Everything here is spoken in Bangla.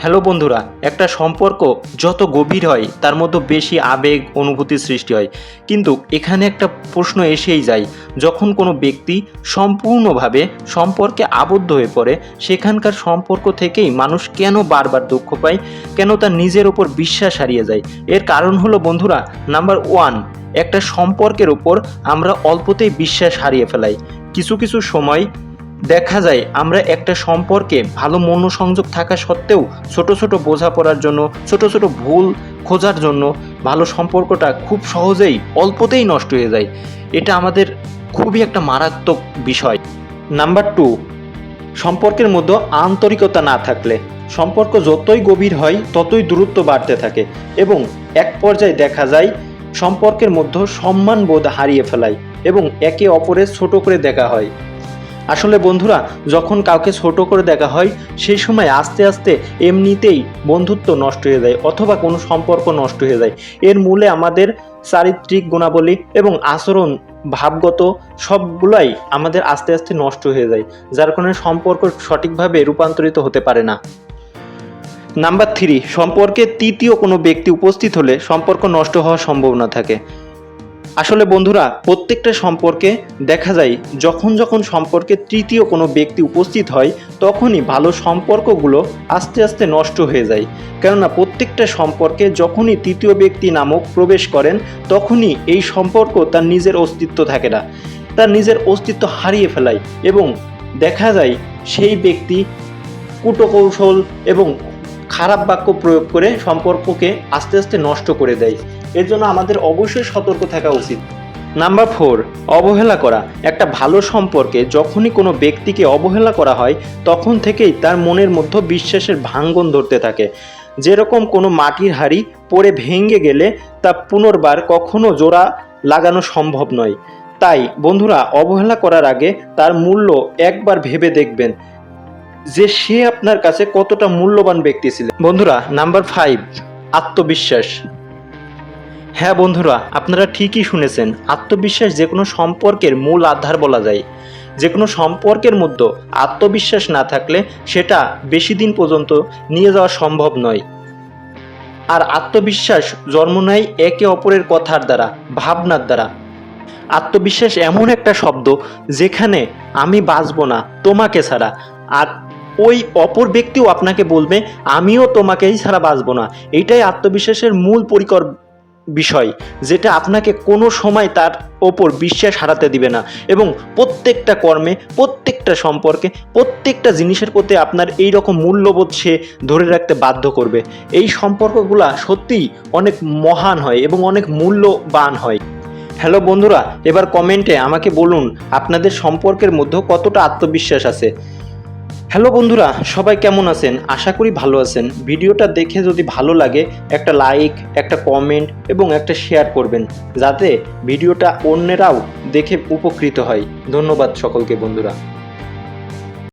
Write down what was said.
হ্যালো বন্ধুরা, একটা সম্পর্ক যত গভীর হয়, তার মধ্যে বেশি আবেগ অনুভূতির সৃষ্টি হয়। কিন্তু এখানে একটা প্রশ্ন এসেই যায়, যখন কোনো ব্যক্তি সম্পূর্ণভাবে সম্পর্কে আবদ্ধ হয়ে পড়ে, সেখানকার সম্পর্ক থেকেই মানুষ কেন বারবার দুঃখ পায়? কেন তার নিজের ওপর বিশ্বাস হারিয়ে যায়? এর কারণ হলো বন্ধুরা নাম্বার ওয়ান একটা সম্পর্কের ওপর আমরা অল্পতেই বিশ্বাস হারিয়ে ফেলাই। কিছু কিছু সময় দেখা যায়, আমরা একটা সম্পর্কে ভালো মনোসংযোগ থাকা সত্ত্বেও ছোট ছোট বোঝাপড়ার জন্য, ছোট ছোট ভুল খোঁজার জন্য ভালো সম্পর্কটা খুব সহজেই অল্পতেই নষ্ট হয়ে যায়। এটা আমাদের খুবই একটা মারাত্মক বিষয়। নাম্বার টু সম্পর্কের মধ্যে আন্তরিকতা না থাকলে। সম্পর্ক যতই গভীর হয়, ততই দূরত্ব বাড়তে থাকে এবং এক পর্যায়ে দেখা যায়, সম্পর্কের মধ্যে সম্মান বোধ হারিয়ে ফেলায় এবং একে অপরের ছোট করে দেখা হয়। আসলে বন্ধুরা, যখন কাউকে ছোট করে দেখা হয়, সেই সময় আস্তে আস্তে এমনিতেই বন্ধুত্ব নষ্ট হয়ে যায় অথবা কোনো সম্পর্ক নষ্ট হয়ে যায়। এর মূলে আমাদের চারিত্রিক গুণাবলী এবং আচরণ, ভাবগত সবগুলাই আমাদের আস্তে আস্তে নষ্ট হয়ে যায়, যার কারণে সম্পর্ক সঠিকভাবে রূপান্তরিত হতে পারে না। নাম্বার থ্রি, সম্পর্কে তৃতীয় কোনো ব্যক্তি উপস্থিত হলে সম্পর্ক নষ্ট হওয়ার সম্ভাবনা থাকে। আসলে বন্ধুরা, প্রত্যেকটা সম্পর্কে দেখা যায়, যখন যখন সম্পর্কে তৃতীয় কোনো ব্যক্তি উপস্থিত হয়, তখনই ভালো সম্পর্কগুলো আস্তে আস্তে নষ্ট হয়ে যায়। কেননা প্রত্যেকটা সম্পর্কে যখনই তৃতীয় ব্যক্তি নামক প্রবেশ করেন, তখনই এই সম্পর্ক তার নিজের অস্তিত্ব থাকে না। তার নিজের অস্তিত্ব হারিয়ে ফেলায় এবং দেখা যায় সেই ব্যক্তি কুটকৌশল এবং খারাপ বাক্য প্রয়োগ করে সম্পর্ককে আস্তে আস্তে নষ্ট করে দেয়। এর জন্য আমাদের অবশ্যই সতর্ক থাকা উচিত। নাম্বার ফোর অবহেলা করা। একটা ভালো সম্পর্কে যখনই কোনো ব্যক্তিকে অবহেলা করা হয়, তখন থেকেই তার মনের মধ্যে বিশ্বাসের ভাঙ্গন ধরতে থাকে। যেরকম কোনো মাটির হাড়ি পড়ে ভেঙে গেলে তা পুনর্বার কখনো জোড়া লাগানো সম্ভব নয়। তাই, বন্ধুরা, অবহেলা করার আগে তার মূল্য একবার ভেবে দেখবেন যে সে আপনার কাছে কতটা মূল্যবান ব্যক্তি ছিলেন বন্ধুরা নাম্বার ফাইভ আত্মবিশ্বাস। হ্যাঁ বন্ধুরা, আপনারা ঠিকই শুনেছেন, আত্মবিশ্বাস যে কোনো সম্পর্কের মূল আধার বলা যায়। যে কোনো সম্পর্কের মধ্যে আত্মবিশ্বাস না থাকলে সেটা বেশি দিন পর্যন্ত নিয়ে যাওয়া সম্ভব নয়। আর আত্মবিশ্বাস জন্ম নেয় একে অপরের কথার দ্বারা, ভাবনার দ্বারা। আত্মবিশ্বাস এমন একটা শব্দ যেখানে আমি বাঁচব না, তোমাকে ছাড়া। আর ওই অপর ব্যক্তিও আপনাকে বলবে, আমিও তোমাকেই ছাড়া বাঁচব না। এটাই আত্মবিশ্বাসের মূল পরিকর বিষয় যেটা আপনাকে কোনো সময় তার ওপর বিশ্বাস হারাতে দিবে না এবং প্রত্যেকটা কর্মে, প্রত্যেকটা সম্পর্কে, প্রত্যেকটা জিনিসের প্রতি আপনার এই রকম মূল্যবোধ সে ধরে রাখতে বাধ্য করবে। এই সম্পর্কগুলা সত্যিই অনেক মহান হয় এবং অনেক মূল্যবান হয়। হ্যালো বন্ধুরা, এবার কমেন্টে আমাকে বলুন, আপনাদের সম্পর্কের মধ্যে কতটা আত্মবিশ্বাস আছে? হ্যালো বন্ধুরা, সবাই কেমন আছেন? আশা করি ভালো আছেন। ভিডিওটা দেখে যদি ভালো লাগে, একটা লাইক, একটা কমেন্ট এবং একটা শেয়ার করবেন, যাতে ভিডিওটা অন্যেরাও দেখে উপকৃত হয়। ধন্যবাদ সকলকে বন্ধুরা।